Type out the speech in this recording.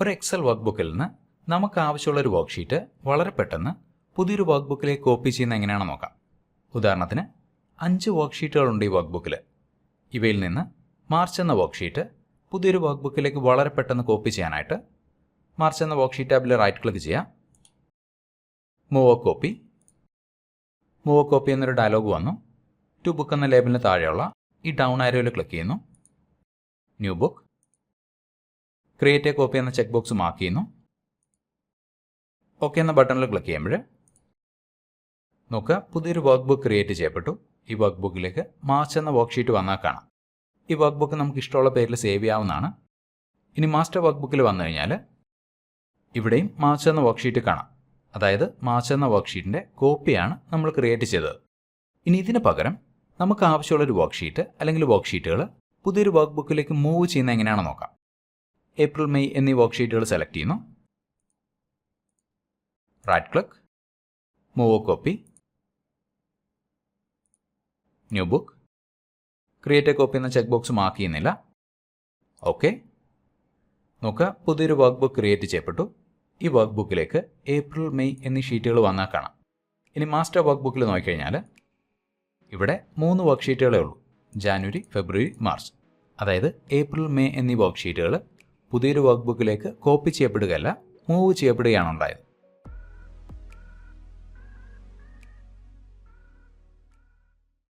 ഒരു എക്സൽ വർക്ക്ബുക്കിൽ നിന്ന് നമുക്ക് ആവശ്യമുള്ള ഒരു വർക്ക്ഷീറ്റ് വളരെ പെട്ടെന്ന് പുതിയൊരു വർക്ക്ബുക്കിലേക്ക് കോപ്പി ചെയ്യുന്ന എങ്ങനെയാണെന്ന് നോക്കാം. ഉദാഹരണത്തിന് അഞ്ച് വർക്ക്ഷീറ്റുകളുണ്ട് ഈ വർക്ക്ബുക്കിൽ ഇവയിൽ നിന്ന് മാർച്ച് എന്ന വർക്ക്ഷീറ്റ് പുതിയൊരു വർക്ക്ബുക്കിലേക്ക് വളരെ പെട്ടെന്ന് കോപ്പി ചെയ്യാനായിട്ട് മാർച്ച് എന്ന വർക്ക്ഷീറ്റ് ടാബിൽ റൈറ്റ് ക്ലിക്ക് ചെയ്യാം. മൂവ് കോപ്പി മൂവ് കോപ്പി എന്നൊരു ഡയലോഗ് വന്നു. ടു ബുക്ക് എന്ന ലേബലിന് താഴെയുള്ള ഈ ഡൗൺ ആരോയിൽ ക്ലിക്ക് ചെയ്യുന്നു. New book create a copy എന്ന ചെക്ക് ബോക്സ് മാർക്ക് ചെയ്യുന്നു ഓക്കെ എന്ന ബട്ടണിൽ ക്ലിക്ക് ചെയ്യുമ്പോൾ നോക്കുക പുതിയൊരു വർക്ക് ബുക്ക് ക്രിയേറ്റ് ചെയ്യപ്പെട്ടു. ഈ വർക്ക് ബുക്കിലേക്ക് മാർച്ച് എന്ന വർക്ക് ഷീറ്റ് വന്നാൽ കാണാം. ഈ വർക്ക് ബുക്ക് നമുക്ക് ഇഷ്ടമുള്ള പേരിൽ സേവ് ചെയ്യാവുന്നതാണ്. ഇനി മാസ്റ്റർ വർക്ക് ബുക്കിൽ വന്നു കഴിഞ്ഞാൽ ഇവിടെയും മാർച്ച് എന്ന വർക്ക് ഷീറ്റ് കാണാം. അതായത് മാർച്ച് എന്ന വർക്ക് ഷീറ്റിന്റെ കോപ്പിയാണ് നമ്മൾ ക്രിയേറ്റ് ചെയ്തത്. ഇനി ഇതിന് പകരം നമുക്ക് ആവശ്യമുള്ളൊരു വർക്ക് ഷീറ്റ് അല്ലെങ്കിൽ വർക്ക് ഷീറ്റുകൾ പുതിയൊരു വർക്ക് ബുക്കിലേക്ക് മൂവ് ചെയ്യുന്ന എങ്ങനെയാണെന്ന് നോക്കാം. ഏപ്രിൽ മെയ് എന്നീ വർക്ക്ഷീറ്റുകൾ സെലക്ട് ചെയ്യുന്നു. Right click move copy new book create a copy എന്ന ചെക്ക് ബോക്സ് മാർക്ക് ചെയ്യുന്നില്ല. ഓക്കെ നോക്കുക പുതിയൊരു വർക്ക് ബുക്ക് ക്രിയേറ്റ് ചെയ്യപ്പെട്ടു. ഈ വർക്ക് ബുക്കിലേക്ക് ഏപ്രിൽ മെയ് എന്നീ ഷീറ്റുകൾ വന്നാൽ കാണാം. ഇനി മാസ്റ്റർ വർക്ക് ബുക്കിൽ നോക്കിക്കഴിഞ്ഞാൽ ഇവിടെ മൂന്ന് വർക്ക് ഷീറ്റുകളേ ഉള്ളൂ. ജാനുവരി ഫെബ്രുവരി മാർച്ച് അതായത് ഏപ്രിൽ മെയ് എന്നീ വർക്ക് ഷീറ്റുകൾ പുതിയൊരു വർക്ക് ബുക്കിലേക്ക് കോപ്പി ചെയ്യപ്പെടുകയല്ല മൂവ് ചെയ്യപ്പെടുകയാണ് ഉണ്ടായത്